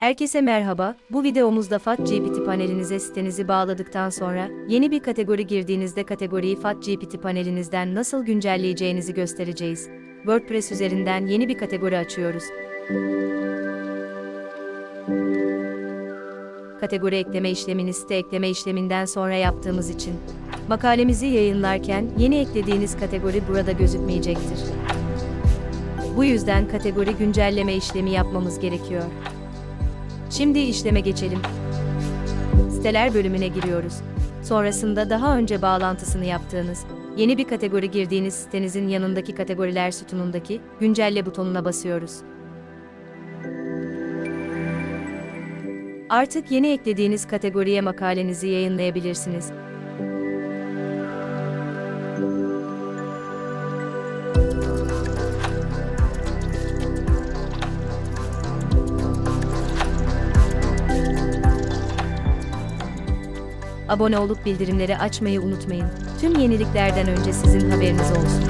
Herkese merhaba, bu videomuzda FATGPT panelinize sitenizi bağladıktan sonra, yeni bir kategori girdiğinizde kategoriyi FATGPT panelinizden nasıl güncelleyeceğinizi göstereceğiz. WordPress üzerinden yeni bir kategori açıyoruz. Kategori ekleme işlemini site ekleme işleminden sonra yaptığımız için, makalemizi yayınlarken yeni eklediğiniz kategori burada gözükmeyecektir. Bu yüzden kategori güncelleme işlemi yapmamız gerekiyor. Şimdi işleme geçelim. Siteler bölümüne giriyoruz. Sonrasında daha önce bağlantısını yaptığınız, yeni bir kategori girdiğiniz sitenizin yanındaki kategoriler sütunundaki güncelle butonuna basıyoruz. Artık yeni eklediğiniz kategoriye makalenizi yayınlayabilirsiniz. Abone olup bildirimleri açmayı unutmayın. Tüm yeniliklerden önce sizin haberiniz olsun.